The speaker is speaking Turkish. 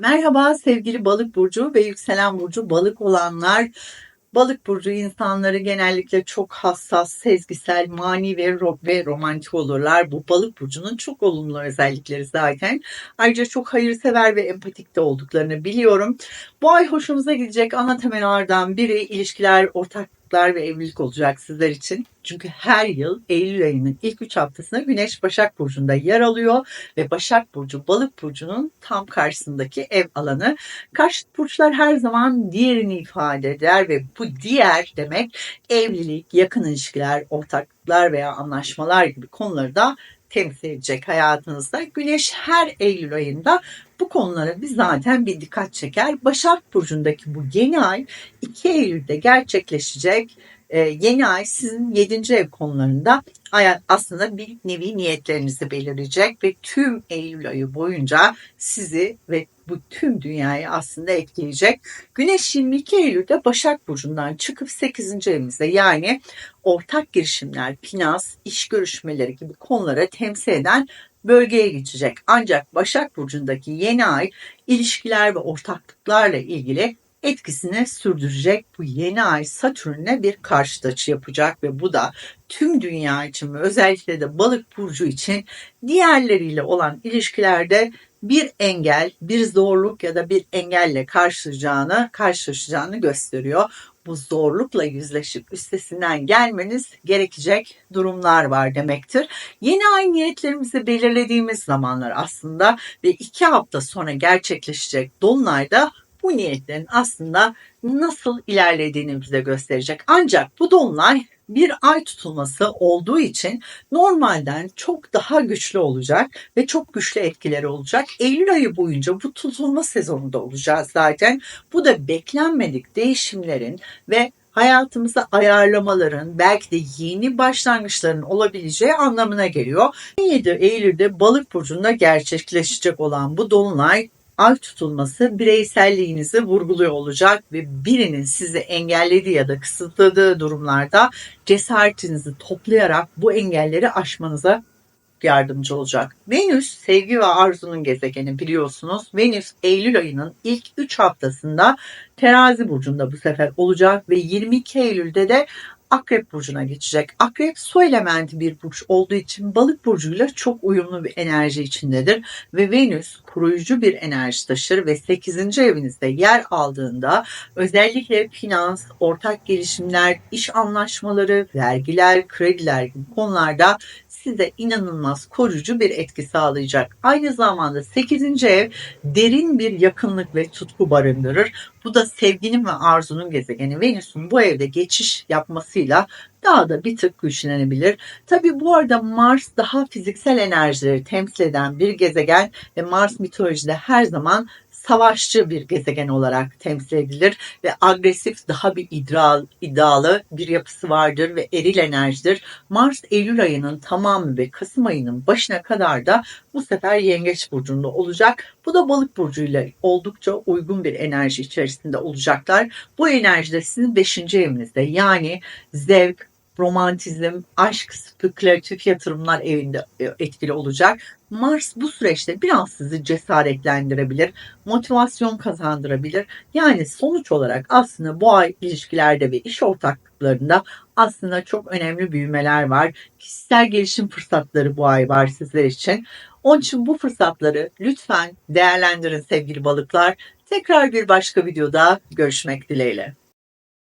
Merhaba sevgili balık burcu ve yükselen burcu balık olanlar. Balık burcu insanları genellikle çok hassas, sezgisel, mani ve, ve romantik olurlar. Bu balık burcunun çok olumlu özellikleri zaten. Ayrıca çok hayırsever ve empatik de olduklarını biliyorum. Bu ay hoşumuza gidecek ana temellerden biri ilişkiler, ortaklıklar ve evlilik olacak sizler için. Çünkü her yıl Eylül ayının ilk 3 haftasında Güneş Başak Burcu'nda yer alıyor ve Başak Burcu Balık Burcu'nun tam karşısındaki ev alanı. Karşıt burçlar her zaman diğerini ifade eder ve bu diğer demek evlilik, yakın ilişkiler, ortaklıklar veya anlaşmalar gibi konuları da temsil edecek hayatınızda. Güneş her Eylül ayında bu konulara bir zaten bir dikkat çeker. Başak Burcu'ndaki bu yeni ay 2 Eylül'de gerçekleşecek e, yeni ay sizin 7. ev konularında aslında bir nevi niyetlerinizi belirleyecek ve tüm Eylül ayı boyunca sizi ve bu tüm dünyayı aslında etkileyecek. Güneş 22 Eylül'de Başak Burcu'ndan çıkıp 8. evimizde yani ortak girişimler, finans, iş görüşmeleri gibi konulara temsil eden bölgeye geçecek. Ancak Başak Burcu'ndaki yeni ay ilişkiler ve ortaklıklarla ilgili etkisini sürdürecek. Bu yeni ay Satürn'le bir karşıt açı yapacak ve bu da tüm dünya için ve özellikle de balık burcu için diğerleriyle olan ilişkilerde bir engel, bir zorluk ya da bir engelle karşılaşacağını, karşılaşacağını gösteriyor. Bu zorlukla yüzleşip üstesinden gelmeniz gerekecek durumlar var demektir. Yeni ay niyetlerimizi belirlediğimiz zamanlar aslında ve iki hafta sonra gerçekleşecek dolunayda bu niyetlerin aslında nasıl ilerlediğini bize gösterecek. Ancak bu dolunay bir ay tutulması olduğu için normalden çok daha güçlü olacak ve çok güçlü etkileri olacak. Eylül ayı boyunca bu tutulma sezonunda olacağız zaten. Bu da beklenmedik değişimlerin ve hayatımıza ayarlamaların belki de yeni başlangıçların olabileceği anlamına geliyor. 17 Eylül'de Balık burcunda gerçekleşecek olan bu dolunay ay tutulması bireyselliğinizi vurguluyor olacak ve birinin sizi engellediği ya da kısıtladığı durumlarda cesaretinizi toplayarak bu engelleri aşmanıza yardımcı olacak. Venüs sevgi ve arzunun gezegeni biliyorsunuz. Venüs Eylül ayının ilk 3 haftasında Terazi burcunda bu sefer olacak ve 22 Eylül'de de Akrep burcuna geçecek. Akrep su elementi bir burç olduğu için balık burcuyla çok uyumlu bir enerji içindedir ve Venüs koruyucu bir enerji taşır ve 8. evinizde yer aldığında özellikle finans, ortak gelişimler, iş anlaşmaları, vergiler, krediler gibi konularda size inanılmaz koruyucu bir etki sağlayacak. Aynı zamanda 8. ev derin bir yakınlık ve tutku barındırır. Bu da sevginin ve arzunun gezegeni Venüs'ün bu evde geçiş yapmasıyla daha da bir tık güçlenebilir. Tabi bu arada Mars daha fiziksel enerjileri temsil eden bir gezegen ve Mars mitolojide her zaman savaşçı bir gezegen olarak temsil edilir ve agresif daha bir idral, iddialı bir yapısı vardır ve eril enerjidir. Mars Eylül ayının tamamı ve Kasım ayının başına kadar da bu sefer Yengeç burcunda olacak. Bu da Balık burcuyla oldukça uygun bir enerji içerisinde olacaklar. Bu enerji de sizin 5. evinizde yani zevk, romantizm, aşk, spekülatif yatırımlar evinde e, etkili olacak. Mars bu süreçte biraz sizi cesaretlendirebilir, motivasyon kazandırabilir. Yani sonuç olarak aslında bu ay ilişkilerde ve iş ortaklıklarında aslında çok önemli büyümeler var. Kişisel gelişim fırsatları bu ay var sizler için. Onun için bu fırsatları lütfen değerlendirin sevgili balıklar. Tekrar bir başka videoda görüşmek dileğiyle.